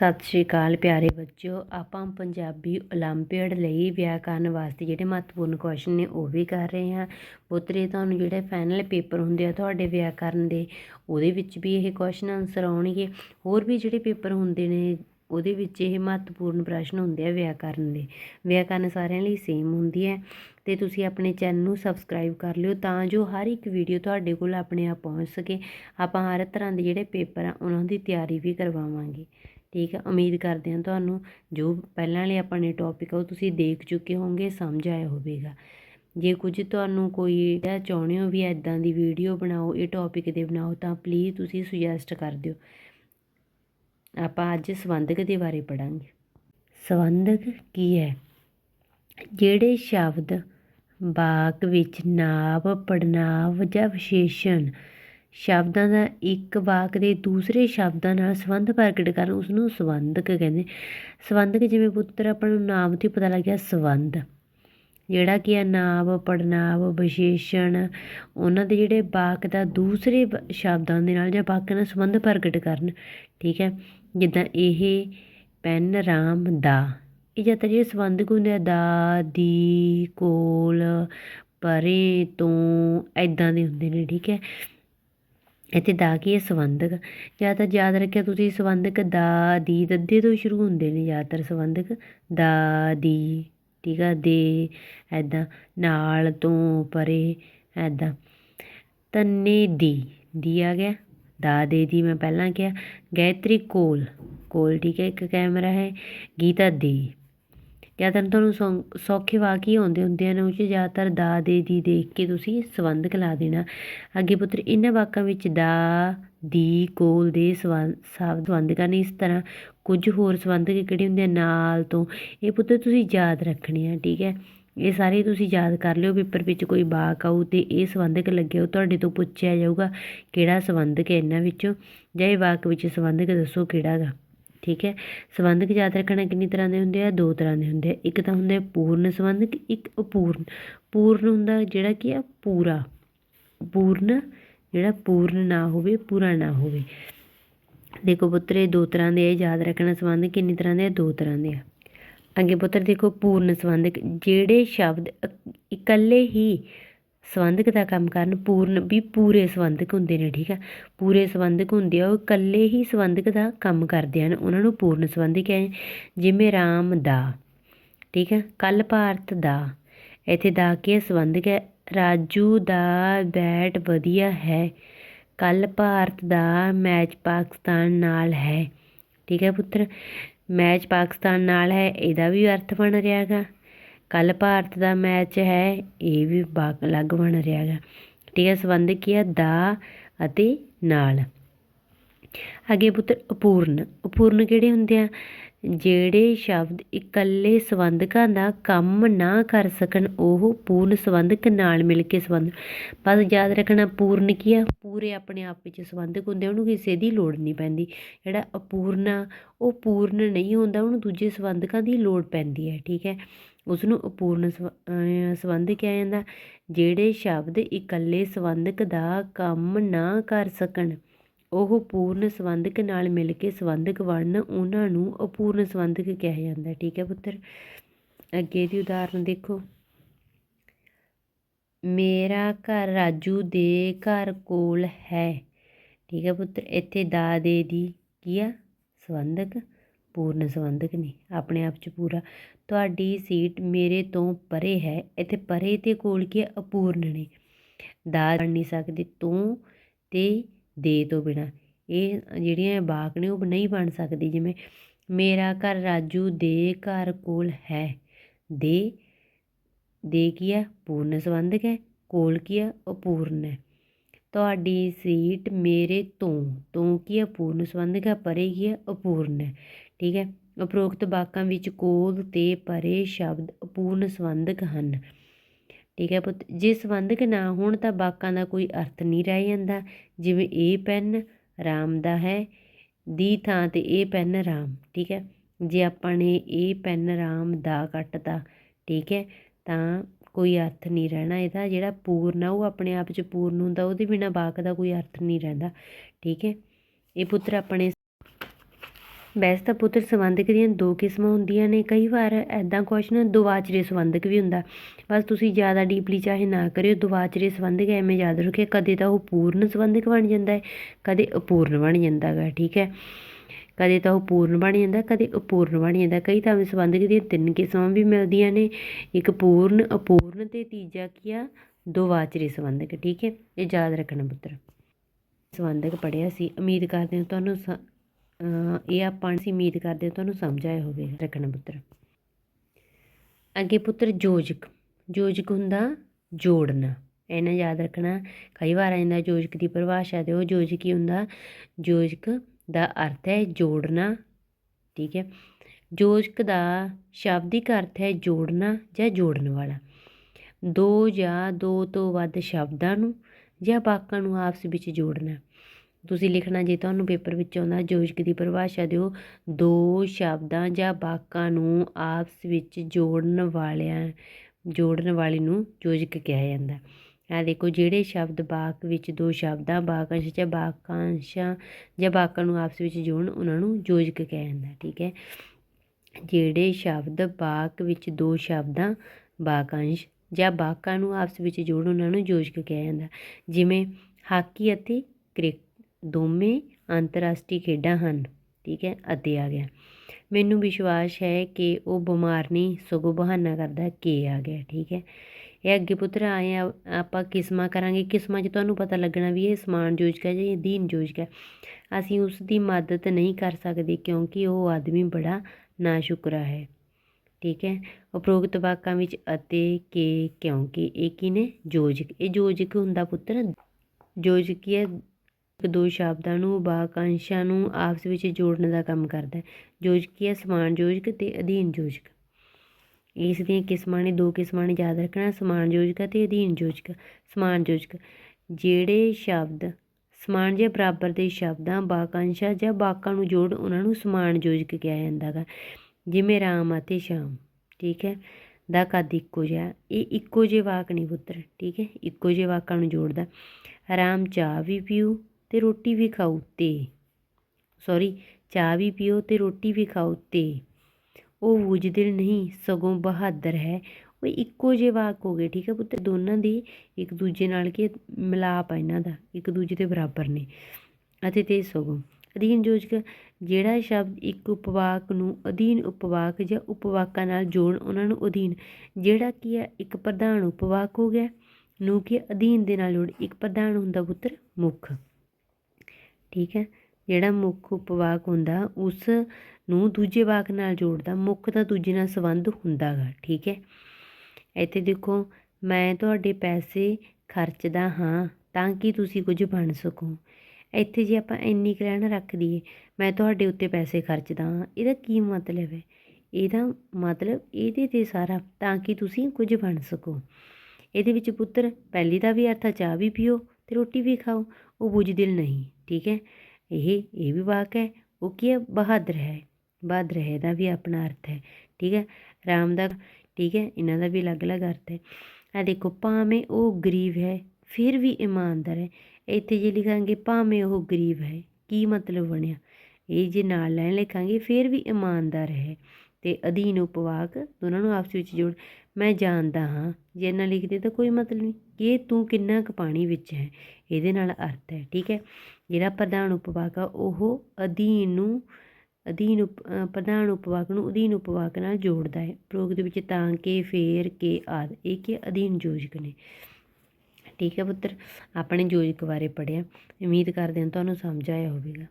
ਸਤਿ ਸ਼੍ਰੀ ਅਕਾਲ ਪਿਆਰੇ ਬੱਚਿਓ। ਆਪਾਂ ਪੰਜਾਬੀ 올림ਪੀਅਡ ਲਈ ਵਿਆਕਰਨ ਵਾਸਤੇ ਜਿਹੜੇ ਮਹੱਤਵਪੂਰਨ ਕੁਐਸਚਨ ਨੇ ਉਹ ਵੀ ਕਰ ਰਹੇ ਹਾਂ। ਪੁੱਤਰੇ, ਤੁਹਾਨੂੰ ਜਿਹੜੇ ਫਾਈਨਲ ਪੇਪਰ ਹੁੰਦੇ ਆ ਤੁਹਾਡੇ ਵਿਆਕਰਨ ਦੇ, ਉਹਦੇ ਵਿੱਚ ਵੀ ਇਹ ਕੁਐਸਚਨ ਆਨਸਰ ਆਉਣਗੇ। ਹੋਰ ਵੀ ਜਿਹੜੇ ਪੇਪਰ ਹੁੰਦੇ ਨੇ, ਉਹਦੇ ਵਿੱਚ ਇਹ ਮਹੱਤਵਪੂਰਨ ਪ੍ਰਸ਼ਨ ਹੁੰਦੇ ਆ ਵਿਆਕਰਨ ਦੇ। ਵਿਆਕਰਨ ਸਾਰਿਆਂ ਲਈ ਸੇਮ ਹੁੰਦੀ ਹੈ। ਤੇ ਤੁਸੀਂ ਆਪਣੇ ਚੈਨਲ ਨੂੰ ਸਬਸਕ੍ਰਾਈਬ ਕਰ ਲਿਓ ਤਾਂ ਜੋ ਹਰ ਇੱਕ ਵੀਡੀਓ ਤੁਹਾਡੇ ਕੋਲ ਆਪਣੇ ਆਪ ਪਹੁੰਚ ਸਕੇ। ਆਪਾਂ ਹਰ ਤਰ੍ਹਾਂ ਦੇ ਜਿਹੜੇ ਪੇਪਰ ਆ, ਉਹਨਾਂ ਦੀ ਤਿਆਰੀ ਵੀ ਕਰਵਾਵਾਂਗੇ। ਠੀਕ ਹੈ, ਉਮੀਦ ਕਰਦੇ ਹਾਂ ਤੁਹਾਨੂੰ ਜੋ ਪਹਿਲਾਂ ਵਾਲੇ ਆਪਾਂ ਨੇ ਟੌਪਿਕ ਉਹ ਤੁਸੀਂ ਦੇਖ ਚੁੱਕੇ ਹੋਵੋਗੇ ਸਮਝ ਆਇਆ ਹੋਵੇਗਾ। ਜੇ ਕੁਝ ਤੁਹਾਨੂੰ ਕੋਈ ਜਿਹੜਾ ਚਾਹੁੰਦੇ ਹੋ ਵੀ ਐਦਾਂ ਦੀ ਵੀਡੀਓ ਬਣਾਓ, ਇਹ ਟੌਪਿਕ ਦੇ ਬਣਾਓ, ਤਾਂ ਪਲੀਜ਼ ਤੁਸੀਂ ਸੁਜੈਸਟ ਕਰ ਦਿਓ। ਆਪਾਂ ਅੱਜ ਸੰਬੰਧਕ ਦੇ ਬਾਰੇ ਪੜਾਂਗੇ ਸੰਬੰਧਕ ਕੀ ਹੈ? ਜਿਹੜੇ ਸ਼ਬਦ ਵਾਕ ਵਿੱਚ ਨਾਂਵ ਪੜਨਾਂਵ ਜਾਂ ਵਿਸ਼ੇਸ਼ਣ ਸ਼ਬਦਾਂ ਦਾ ਇੱਕ ਵਾਕ ਦੇ ਦੂਸਰੇ ਸ਼ਬਦਾਂ ਨਾਲ ਸੰਬੰਧ ਪ੍ਰਗਟ ਕਰਨ ਉਸ ਨੂੰ ਸੰਬੰਧਕ ਕਹਿੰਦੇ। ਸੰਬੰਧਕ ਜਿਵੇਂ ਪੁੱਤਰ, ਆਪਾਂ ਨੂੰ ਨਾਮ ਤੋਂ ਪਤਾ ਲੱਗਿਆ ਸੰਬੰਧ। ਜਿਹੜਾ ਕਿ ਆ ਨਾਮ ਪੜਨਾਵ ਵਿਸ਼ੇਸ਼ਣ, ਉਹਨਾਂ ਦੇ ਜਿਹੜੇ ਵਾਕ ਦਾ ਦੂਸਰੇ ਸ਼ਬਦਾਂ ਦੇ ਨਾਲ ਜਾਂ ਵਾਕ ਨਾਲ ਸੰਬੰਧ ਪ੍ਰਗਟ ਕਰਨ, ਠੀਕ ਹੈ? ਜਿੱਦਾਂ ਇਹ ਪੈਨ ਰਾਮ ਦਾ, ਇਹ ਜ਼ਿਆਦਾ ਜਿਹੜੇ ਸੰਬੰਧਕ ਹੁੰਦੇ ਆ, ਦਾ, ਦੀ, ਕੋਲ, ਪਰੇ, ਤੋਂ ਐਦਾਂ ਦੇ ਹੁੰਦੇ ਨੇ, ਠੀਕ ਹੈ? ਇੱਥੇ ਦਾ ਕੀ ਹੈ, ਸੰਬੰਧਕ? ਜਾਂ ਤਾਂ ਯਾਦ ਰੱਖਿਆ ਤੁਸੀਂ ਸੰਬੰਧਕ ਦਾ, ਦੀ ਦੱਦੇ ਤੋਂ ਸ਼ੁਰੂ ਹੁੰਦੇ ਨੇ ਜ਼ਿਆਦਾਤਰ ਸੰਬੰਧਕ। ਦਾ, ਦੀ, ਠੀਕ ਆ, ਦੇ ਐਦਾਂ ਨਾਲ ਤੋਂ ਪਰੇ ਐਦਾਂ ਤੰਨੇ ਦੀ ਦੀ ਆ ਗਿਆ। ਦਾ, ਦੇ, ਦੀ ਮੈਂ ਪਹਿਲਾਂ ਕਿਹਾ। ਗਾਇਤਰੀ ਕੋਲ ਕੋਲ ਠੀਕ ਹੈ, ਇੱਕ ਕੈਮਰਾ ਹੈ। ਗੀਤਾ ਦੇ। ਜ਼ਿਆਦਾਤਰ ਤੁਹਾਨੂੰ ਸੌ, ਸੌਖੇ ਵਾਕ ਹੀ ਆਉਂਦੇ ਹੁੰਦੇ ਹਨ, ਉਹ 'ਚ ਜ਼ਿਆਦਾਤਰ ਦਾ, ਦੇ, ਦੀ ਦੇਖ ਕੇ ਤੁਸੀਂ ਸੰਬੰਧਕ ਲਾ ਦੇਣਾ। ਅੱਗੇ ਪੁੱਤਰ, ਇਹਨਾਂ ਵਾਕਾਂ ਵਿੱਚ ਦਾ, ਦੀ ਕੋਲ ਦੇ ਸੰਬੰਧ ਸੰਬੰਧਕਾਂ ਨੇ ਇਸ ਤਰ੍ਹਾਂ ਕੁਝ ਹੋਰ ਸੰਬੰਧਕ ਕਿਹੜੇ ਹੁੰਦੇ ਆ? ਨਾਲ ਤੋਂ। ਇਹ ਪੁੱਤਰ ਤੁਸੀਂ ਯਾਦ ਰੱਖਣੇ ਆ, ਠੀਕ ਹੈ? ਇਹ ਸਾਰੇ ਤੁਸੀਂ ਯਾਦ ਕਰ ਲਿਓ, ਪੇਪਰ ਵਿੱਚ ਕੋਈ ਵਾਕ ਆਊ ਤੇ ਇਹ ਸੰਬੰਧਕ ਲੱਗੇ ਉਹ ਤੁਹਾਡੇ ਤੋਂ ਪੁੱਛਿਆ ਜਾਊਗਾ ਕਿਹੜਾ ਸੰਬੰਧਕ ਹੈ ਇਹਨਾਂ ਵਿੱਚੋਂ। ਜਾਂ ਇਹ ਵਾਕ ਵਿੱਚ ਸੰਬੰਧਕ ਦੱਸੋ ਕਿਹੜਾ ਗਾ। ਠੀਕ ਹੈ? ਸੰਬੰਧਕ ਯਾਦ ਰੱਖਣਾ ਕਿੰਨੀ ਤਰ੍ਹਾਂ ਦੇ ਹੁੰਦੇ ਆ? ਦੋ ਤਰ੍ਹਾਂ ਦੇ ਹੁੰਦੇ ਆ। ਇੱਕ ਤਾਂ ਹੁੰਦਾ ਪੂਰਨ ਸੰਬੰਧਕ, ਇੱਕ ਅਪੂਰਨ। ਪੂਰਨ ਹੁੰਦਾ ਜਿਹੜਾ ਕੀ ਆ? ਪੂਰਾ। ਪੂਰਨ, ਜਿਹੜਾ ਪੂਰਨ ਨਾ ਹੋਵੇ, ਪੂਰਾ ਨਾ ਹੋਵੇ। ਦੇਖੋ ਪੁੱਤਰੇ, ਦੋ ਤਰ੍ਹਾਂ ਦੇ ਆ ਯਾਦ ਰੱਖਣਾ ਸੰਬੰਧ ਕਿੰਨੀ ਤਰ੍ਹਾਂ ਦੇ ਆ? ਦੋ ਤਰ੍ਹਾਂ ਦੇ ਆ। ਅੱਗੇ ਪੁੱਤਰ ਦੇਖੋ, ਪੂਰਨ ਸੰਬੰਧਕ, ਜਿਹੜੇ ਸ਼ਬਦ ਇਕੱਲੇ ਹੀ ਸੰਬੰਧਕ ਦਾ ਕੰਮ ਕਰਨ, ਪੂਰਨ ਵੀ ਪੂਰੇ ਸੰਬੰਧਕ ਹੁੰਦੇ ਨੇ, ਠੀਕ ਆ? ਪੂਰੇ ਸੰਬੰਧਕ ਹੁੰਦੇ ਆ, ਉਹ ਇਕੱਲੇ ਹੀ ਸੰਬੰਧਕ ਦਾ ਕੰਮ ਕਰਦੇ ਹਨ, ਉਹਨਾਂ ਨੂੰ ਪੂਰਨ ਸੰਬੰਧਕ ਹੈ ਜਿਵੇਂ ਰਾਮ ਦਾ, ਠੀਕ ਹੈ ਕੱਲ ਭਾਰਤ ਦਾ, ਇੱਥੇ ਦਾ ਕੀ ਸੰਬੰਧਕ ਹੈ? ਰਾਜੂ ਦਾ ਬੈਟ ਵਧੀਆ ਹੈ ਕੱਲ ਭਾਰਤ ਦਾ ਮੈਚ ਪਾਕਿਸਤਾਨ ਨਾਲ ਹੈ, ਠੀਕ ਹੈ ਪੁੱਤਰ? ਮੈਚ ਪਾਕਿਸਤਾਨ ਨਾਲ ਹੈ, ਇਹਦਾ ਵੀ ਅਰਥ ਬਣ ਰਿਹਾ ਕੱਲ੍ਹ ਭਾਰਤ ਦਾ ਮੈਚ ਹੈ, ਇਹ ਵੀ ਅਲੱਗ ਬਣ ਰਿਹਾ ਗਾ। ਠੀਕ ਹੈ ਸੰਬੰਧ ਕੀ ਹੈ, ਦਾ ਅਤੇ ਨਾਲ। ਅੱਗੇ ਪੁੱਤਰ, ਅਪੂਰਨ। ਅਪੂਰਨ ਕਿਹੜੇ ਹੁੰਦੇ ਆ? ਜਿਹੜੇ ਸ਼ਬਦ ਇਕੱਲੇ ਸੰਬੰਧਕਾਂ ਦਾ ਕੰਮ ਨਾ ਕਰ ਸਕਣ, ਉਹ ਪੂਰਨ ਸੰਬੰਧਕ ਨਾਲ ਮਿਲ ਕੇ ਸੰਬੰਧ ਬਸ ਯਾਦ ਰੱਖਣਾ ਪੂਰਨ ਕੀ ਆ? ਪੂਰੇ ਆਪਣੇ ਆਪ ਵਿੱਚ ਸੰਬੰਧਕ ਹੁੰਦੇ ਉਹਨੂੰ ਕਿਸੇ ਦੀ ਲੋੜ ਨਹੀਂ ਪੈਂਦੀ। ਜਿਹੜਾ ਅਪੂਰਨ ਆ, ਉਹ ਪੂਰਨ ਨਹੀਂ ਹੁੰਦਾ, ਉਹਨੂੰ ਦੂਜੇ ਸੰਬੰਧਕਾਂ ਦੀ ਲੋੜ ਪੈਂਦੀ ਹੈ, ਠੀਕ ਹੈ? ਉਸ ਨੂੰ ਅਪੂਰਨ ਸੰਬੰਧ ਕਿਹਾ ਜਾਂਦਾ। ਜਿਹੜੇ ਸ਼ਬਦ ਇਕੱਲੇ ਸੰਬੰਧਕ ਦਾ ਕੰਮ ਨਾ ਕਰ ਸਕਣ, ਉਹ ਪੂਰਨ ਸੰਬੰਧਕ ਨਾਲ ਮਿਲ ਕੇ ਸੰਬੰਧਕ ਬਣਨ, ਉਹਨਾਂ ਨੂੰ ਅਪੂਰਨ ਸੰਬੰਧਕ ਕਿਹਾ ਜਾਂਦਾ। ਠੀਕ ਹੈ ਪੁੱਤਰ? ਅੱਗੇ ਦੀ ਉਦਾਹਰਨ ਦੇਖੋ। ਮੇਰਾ ਘਰ ਰਾਜੂ ਦੇ ਘਰ ਕੋਲ ਹੈ। ਠੀਕ ਹੈ ਪੁੱਤਰ? ਇੱਥੇ ਦਾ ਦੇ ਦੀ ਕੀ ਆ? ਸੰਬੰਧਕ। ਪੂਰਨ ਸੰਬੰਧਕ ਨੇ, ਆਪਣੇ ਆਪ 'ਚ ਪੂਰਾ। ਤੁਹਾਡੀ ਸੀਟ ਮੇਰੇ ਤੋਂ ਪਰੇ ਹੈ, ਇੱਥੇ ਪਰੇ ਤੇ ਕੋਲ ਕੀ ਅਪੂਰਨ ਨੇ। ਦਾ ਬਣ ਨਹੀਂ ਸਕਦੇ ਤੂੰ ਤੇ ਦੇ ਤੋਂ ਬਿਨਾ। ਇਹ ਜਿਹੜੀਆਂ ਬਾਕ ਨੇ, ਉਹ ਨਹੀਂ ਬਣ ਸਕਦੀ ਜਿਵੇਂ, ਮੇਰਾ ਘਰ ਰਾਜੂ ਦੇ ਘਰ ਕੋਲ ਹੈ। ਦੇ ਦੇ ਕੀ ਆ ਪੂਰਨ ਸੰਬੰਧਕ ਹੈ। ਕੋਲ ਕੀ ਆ ਅਪੂਰਨ ਹੈ। ਤੁਹਾਡੀ ਸੀਟ ਮੇਰੇ ਤੋਂ ਤੋਂ ਕੀ ਆ ਪੂਰਨ ਸੰਬੰਧਕ ਹੈ। ਪਰੇ ਕੀ ਆ ਅਪੂਰਨ ਹੈ। ਠੀਕ ਹੈ? ਉਪਰੋਕਤ ਵਾਕਾਂ ਵਿੱਚ ਕੋਲ ਤੇ ਪਰੇ ਸ਼ਬਦ ਅਪੂਰਨ ਸੰਬੰਧਕ ਹਨ। ਠੀਕ ਹੈ ਪੁੱਤ, ਜੇ ਸੰਬੰਧਕ ਨਾ ਹੋਣ ਤਾਂ ਵਾਕਾਂ ਦਾ ਕੋਈ ਅਰਥ ਨਹੀਂ ਰਹਿ ਜਾਂਦਾ। ਜਿਵੇਂ ਇਹ ਪੈਨ ਰਾਮ ਦਾ ਹੈ, ਦੀ ਥਾਂ ਤੇ ਇਹ ਪੈਨ ਰਾਮ। ਠੀਕ ਹੈ? ਜੇ ਆਪਾਂ ਨੇ ਇਹ ਪੈਨ ਰਾਮ ਦਾ ਕੱਟਤਾ, ਠੀਕ ਹੈ, ਤਾਂ ਕੋਈ ਅਰਥ ਨਹੀਂ ਰਹਿਣਾ ਇਹਦਾ। ਜਿਹੜਾ ਪੂਰਨ ਆ, ਉਹ ਆਪਣੇ ਆਪ 'ਚ ਪੂਰਨ ਹੁੰਦਾ, ਉਹਦੇ ਬਿਨਾ ਵਾਕ ਦਾ ਕੋਈ ਅਰਥ ਨਹੀਂ ਰਹਿੰਦਾ। ਠੀਕ ਹੈ? ਇਹ ਪੁੱਤਰ ਆਪਣੇ ਵੈਸੇ ਤਾਂ ਪੁੱਤਰ ਸੰਬੰਧਕ ਦੀਆਂ ਦੋ ਕਿਸਮਾਂ ਹੁੰਦੀਆਂ ਨੇ, ਕਈ ਵਾਰ ਐਦਾਂ ਕੁਐਸਚਨ ਦੁਆਚਰੀ ਸੰਬੰਧਕ ਵੀ ਹੁੰਦਾ। ਬਸ ਤੁਸੀਂ ਜ਼ਿਆਦਾ ਡੀਪਲੀ ਚਾਹੇ ਨਾ ਕਰਿਓ ਦੁਆਚਰੀ ਸੰਬੰਧਕ ਐਵੇਂ ਯਾਦ ਰੱਖਿਓ, ਕਦੇ ਤਾਂ ਉਹ ਪੂਰਨ ਸੰਬੰਧਕ ਬਣ ਜਾਂਦਾ ਹੈ, ਕਦੇ ਅਪੂਰਨ ਬਣ ਜਾਂਦਾ ਗਾ ਠੀਕ ਹੈ। ਕਦੇ ਤਾਂ ਉਹ ਪੂਰਨ ਬਣ ਜਾਂਦਾ, ਕਦੇ ਅਪੂਰਨ ਬਣ ਜਾਂਦਾ। ਕਈ ਤਾਂ ਸੰਬੰਧਕ ਦੀਆਂ ਤਿੰਨ ਕਿਸਮਾਂ ਵੀ ਮਿਲਦੀਆਂ ਨੇ, ਇੱਕ ਪੂਰਨ, ਅਪੂਰਨ ਤੇ ਤੀਜਾ ਕੀ ਆ? ਦੁਵਾਚਰੀ ਸੰਬੰਧਕ, ਠੀਕ ਹੈ। ਇਹ ਯਾਦ ਰੱਖਣਾ ਪੁੱਤਰ। ਸੰਬੰਧਕ ਪੜਿਆ ਸੀ, ਉਮੀਦ ਕਰਦੇ ਹਾਂ ਤੁਹਾਨੂੰ ਸ- ਇਹ ਆਪਾਂ ਅਸੀਂ ਉਮੀਦ ਕਰਦੇ ਹਾਂ ਤੁਹਾਨੂੰ ਸਮਝ ਆਇਆ ਹੋਵੇਗਾ, ਰੱਖਣਾ ਪੁੱਤਰ। ਅੱਗੇ ਪੁੱਤਰ ਯੋਜਕ ਯੋਜਕ ਹੁੰਦਾ ਜੋੜਨਾ। ਇਹਨਾਂ ਯਾਦ ਰੱਖਣਾ, ਕਈ ਵਾਰ ਆਉਂਦਾ ਯੋਜਕ ਦੀ ਪਰਿਭਾਸ਼ਾ ਦਿਓ ਯੋਜਕ ਹੀ ਹੁੰਦਾ। ਯੋਜਕ ਦਾ ਅਰਥ ਹੈ ਜੋੜਨਾ, ਠੀਕ ਹੈ। ਯੋਜਕ ਦਾ ਸ਼ਾਬਦਿਕ ਅਰਥ ਹੈ ਜੋੜਨਾ ਜਾਂ ਜੋੜਨ ਵਾਲਾ। ਦੋ ਜਾਂ ਦੋ ਤੋਂ ਵੱਧ ਸ਼ਬਦਾਂ ਨੂੰ ਜਾਂ ਵਾਕਾਂ ਨੂੰ ਆਪਸ ਵਿੱਚ ਜੋੜਨਾ। ਤੁਸੀਂ ਲਿਖਣਾ ਜੇ ਤੁਹਾਨੂੰ ਪੇਪਰ ਵਿੱਚ ਆਉਂਦਾ ਯੋਜਕ ਦੀ ਪਰਿਭਾਸ਼ਾ ਦਿਓ। ਦੋ ਸ਼ਬਦਾਂ ਜਾਂ ਵਾਕਾਂ ਨੂੰ ਆਪਸ ਵਿੱਚ ਜੋੜਨ ਵਾਲਿਆਂ, ਜੋੜਨ ਵਾਲੇ ਨੂੰ ਯੋਜਕ ਕਿਹਾ ਜਾਂਦਾ। ਆ ਦੇਖੋ, ਜਿਹੜੇ ਸ਼ਬਦ ਵਾਕ ਵਿੱਚ ਦੋ ਸ਼ਬਦਾਂ, ਵਾਕਾਂਸ਼ ਜਾਂ ਵਾਕਾਂਸ਼ਾਂ ਜਾਂ ਵਾਕਾਂ ਨੂੰ ਆਪਸ ਵਿੱਚ ਜੋੜਨ, ਉਹਨਾਂ ਨੂੰ ਯੋਜਕ ਕਿਹਾ ਜਾਂਦਾ, ਠੀਕ ਹੈ? ਜਿਹੜੇ ਸ਼ਬਦ ਵਾਕ ਵਿੱਚ ਦੋ ਸ਼ਬਦਾਂ, ਵਾਕਾਂਸ਼ ਜਾਂ ਵਾਕਾਂ ਨੂੰ ਆਪਸ ਵਿੱਚ ਜੋੜਨ, ਉਹਨਾਂ ਨੂੰ ਯੋਜਕ ਕਿਹਾ ਜਾਂਦਾ। ਜਿਵੇਂ ਹਾਕੀ ਅਤੇ ਕ੍ਰਿਕਟ ਦੋਵੇਂ ਅੰਤਰਰਾਸ਼ਟਰੀ ਖੇਡਾਂ ਹਨ, ਠੀਕ ਹੈ ਅਤੇ ਆ ਗਿਆ। ਮੈਨੂੰ ਵਿਸ਼ਵਾਸ ਹੈ ਕਿ ਉਹ ਬਿਮਾਰ ਨਹੀਂ, ਸਗੋਂ ਬਹਾਨਾ ਕਰਦਾ ਕਿ ਆ ਗਿਆ, ਠੀਕ ਹੈ। ਇਹ ਅੱਗੇ ਪੁੱਤਰ ਆਏ ਆ, ਆਪਾਂ ਕਿਸਮਾਂ ਕਰਾਂਗੇ। ਕਿਸਮਾਂ 'ਚ ਤੁਹਾਨੂੰ ਪਤਾ ਲੱਗਣਾ ਵੀ ਇਹ ਸਮਾਨ ਯੋਜਕ ਹੈ ਜਾਂ ਦੀਨ ਯੋਜਕ ਹੈ। ਅਸੀਂ ਉਸ ਦੀ ਮਦਦ ਨਹੀਂ ਕਰ ਸਕਦੇ ਕਿਉਂਕਿ ਉਹ ਆਦਮੀ ਬੜਾ ਨਾਸ਼ੁਕਰਾ ਹੈ, ਠੀਕ ਹੈ। ਉਪਰੋਕਤ ਵਾਕਾਂ ਵਿੱਚ ਅਤੇ, ਕਿ, ਕਿਉਂਕਿ ਇਹ ਕੀ ਨੇ ਯੋਜਕ। ਇਹ ਯੋਜਕ ਹੁੰਦਾ ਪੁੱਤਰ ਯੋਜਕ ਹੈ ਦੋ ਸ਼ਬਦਾਂ ਨੂੰ, ਵਾਕਾਂਸ਼ਾਂ ਨੂੰ ਆਪਸ ਵਿੱਚ ਜੋੜਨ ਦਾ ਕੰਮ ਕਰਦਾ ਹੈ। ਯੋਜਕ ਹੈ ਸਮਾਨ ਯੋਜਕ ਤੇ ਅਧੀਨ ਯੋਜਕ। ਇਸ ਦੀਆਂ ਕਿਸਮਾਂ ਨੇ ਦੋ ਕਿਸਮਾਂ ਨੇ ਯਾਦ ਰੱਖਣਾ, ਸਮਾਨ ਯੋਜਕ ਤੇ ਅਧੀਨ ਯੋਜਕ। ਸਮਾਨ ਯੋਜਕ, ਜਿਹੜੇ ਸ਼ਬਦ ਸਮਾਨ ਜਾਂ ਬਰਾਬਰ ਦੇ ਸ਼ਬਦਾਂ, ਵਾਕਾਂਸ਼ਾਂ ਜਾਂ ਵਾਕਾਂ ਨੂੰ ਜੋੜ, ਉਹਨਾਂ ਨੂੰ ਸਮਾਨ ਯੋਜਕ ਕਿਹਾ ਜਾਂਦਾ ਗਾ। ਜਿਵੇਂ ਰਾਮ ਅਤੇ ਸ਼ਾਮ, ਠੀਕ ਹੈ? ਦਾ ਕੱਦ ਇੱਕੋ ਜਿਹਾ, ਇਹ ਇੱਕੋ ਜਿਹੇ ਵਾਕ ਨਹੀਂ ਪੁੱਤਰ, ਠੀਕ ਹੈ? ਇੱਕੋ ਜਿਹੇ ਵਾਕਾਂ ਨੂੰ ਜੋੜਦਾ। ਆਰਾਮ ਚਾਹ ਵੀ ਪੀਉ ਤੇ ਰੋਟੀ ਵੀ ਖਾਓ ਤੇ ਸੌਰੀ ਚਾਹ ਵੀ ਪੀਓ ਤੇ ਰੋਟੀ ਵੀ ਖਾਓ ਤੇ ਉਹ ਬੁਝਦਿਲ ਨਹੀਂ, ਸਗੋਂ ਬਹਾਦਰ ਹੈ। ਉਹ ਇੱਕੋ ਜਿਹੇ ਵਾਕ ਹੋ ਗਏ, ਠੀਕ ਹੈ ਪੁੱਤਰ ਦੋਨਾਂ ਦੀ ਇੱਕ ਦੂਜੇ ਨਾਲ ਕਿ ਮਿਲਾਪ ਆ ਇਹਨਾਂ ਦਾ, ਇੱਕ ਦੂਜੇ ਦੇ ਬਰਾਬਰ ਨੇ। ਅਤੇ ਤੇ ਸਗੋਂ, ਅਧੀਨ ਯੋਜਕ, ਜਿਹੜਾ ਸ਼ਬਦ ਇੱਕ ਉਪਵਾਕ ਨੂੰ ਅਧੀਨ ਉਪਵਾਕ ਜਾਂ ਉਪਵਾਕਾਂ ਨਾਲ ਜੋੜ ਉਹਨਾਂ ਨੂੰ ਅਧੀਨ, ਜਿਹੜਾ ਕੀ ਹੈ, ਇੱਕ ਪ੍ਰਧਾਨ ਉਪਵਾਕ ਹੋ ਗਿਆ। ਨੂੰ ਕੀ ਅਧੀਨ ਦੇ ਨਾਲ ਜੋੜ, ਇੱਕ ਪ੍ਰਧਾਨ ਹੁੰਦਾ ਪੁੱਤਰ, ਮੁੱਖ। ਠੀਕ ਹੈ? ਜਿਹੜਾ ਮੁੱਖ ਉਪਵਾਕ ਹੁੰਦਾ, ਉਸ ਨੂੰ ਦੂਜੇ ਵਾਕ ਨਾਲ ਜੋੜਦਾ, ਮੁੱਖ ਦਾ ਦੂਜੇ ਨਾਲ ਸੰਬੰਧ ਹੁੰਦਾ ਗਾ, ਠੀਕ ਹੈ? ਇੱਥੇ ਦੇਖੋ, ਮੈਂ ਤੁਹਾਡੇ ਪੈਸੇ ਖਰਚਦਾ ਹਾਂ, ਤਾਂ ਕਿ ਤੁਸੀਂ ਕੁਝ ਬਣ ਸਕੋ? ਇੱਥੇ ਜੇ ਆਪਾਂ ਇੰਨੀ ਕੁ ਰਹਿਣ ਰੱਖ ਦਈਏ, ਮੈਂ ਤੁਹਾਡੇ ਉੱਤੇ ਪੈਸੇ ਖਰਚਦਾ ਹਾਂ, ਇਹਦਾ ਕੀ ਮਤਲਬ ਹੈ? ਇਹਦਾ ਮਤਲਬ ਇਹਦੇ ਤੇ ਸਾਰਾ, ਤਾਂ ਕਿ ਤੁਸੀਂ ਕੁਝ ਬਣ ਸਕੋ? ਇਹਦੇ ਵਿੱਚ ਪੁੱਤਰ, ਪਹਿਲੀ ਦਾ ਵੀ ਅਰਥ ਆ ਚਾਹ ਵੀ ਪੀਓ ਤੇ ਰੋਟੀ ਵੀ ਖਾਓ, ਉਹ ਬੁਝ ਦਿਲ ਨਹੀਂ। ਠੀਕ ਹੈ? ਇਹ ਇਹ ਵੀ ਵਾਕ ਹੈ। ਉਹ ਕੀ ਹੈ? ਬਹਾਦਰ ਹੈ। ਬਹਾਦਰ ਹੈ ਦਾ ਵੀ ਆਪਣਾ ਅਰਥ ਹੈ। ਠੀਕ ਹੈ? ਰਾਮ ਦਾ, ਠੀਕ ਹੈ? ਇਹਨਾਂ ਦਾ ਵੀ ਅਲੱਗ-ਅਲੱਗ ਅਰਥ ਹੈ। ਆ ਦੇਖੋ, ਭਾਵੇਂ ਉਹ ਗਰੀਬ ਹੈ, ਫਿਰ ਵੀ ਇਮਾਨਦਾਰ ਹੈ। ਇੱਥੇ ਜੇ ਲਿਖਾਂਗੇ, ਭਾਵੇਂ ਉਹ ਗਰੀਬ ਹੈ, ਕੀ ਮਤਲਬ ਬਣਿਆ? ਇਹ ਜੇ ਨਾਲ ਲੈਣ ਲਿਖਾਂਗੇ, ਫਿਰ ਵੀ ਇਮਾਨਦਾਰ ਹੈ। ਤੇ ਅਧੀਨ ਉਪਵਾਕ, ਦੋਨਾਂ ਨੂੰ ਆਪਸ ਵਿੱਚ ਜੋੜ ਮੈਂ ਜਾਣਦਾ ਹਾਂ, ਜੇ ਇਹਨਾਂ ਲਿਖਦੇ ਤਾਂ ਕੋਈ ਮਤਲਬ ਨਹੀਂ। ਕਿ ਤੂੰ ਕਿੰਨਾ ਕੁ ਪਾਣੀ ਵਿੱਚ ਹੈ, ਇਹਦੇ ਨਾਲ ਅਰਥ ਹੈ, ਠੀਕ ਹੈ? ਜਿਹੜਾ ਪ੍ਰਧਾਨ ਉਪਵਾਕ ਆ, ਉਹ ਅਧੀਨ ਨੂੰ, ਅਧੀਨ ਉਪ ਪ੍ਰਧਾਨ ਉਪਵਾਕ ਨੂੰ ਅਧੀਨ ਉਪਵਾਕ ਨਾਲ ਜੋੜਦਾ ਹੈ। ਉਪਰੋਕਤ ਵਿੱਚ ਤਾਂ ਕੇ, ਫੇਰ, ਕੇ, ਆਦ, ਇਹ ਕਿ ਅਧੀਨ ਯੋਜਕ ਨੇ। ਠੀਕ ਹੈ ਪੁੱਤਰ? ਆਪਣੇ ਯੋਜਕ ਬਾਰੇ ਪੜਿਆ ਉਮੀਦ ਕਰਦੇ ਹਾਂ ਤੁਹਾਨੂੰ ਸਮਝ ਆਇਆ ਹੋਵੇਗਾ।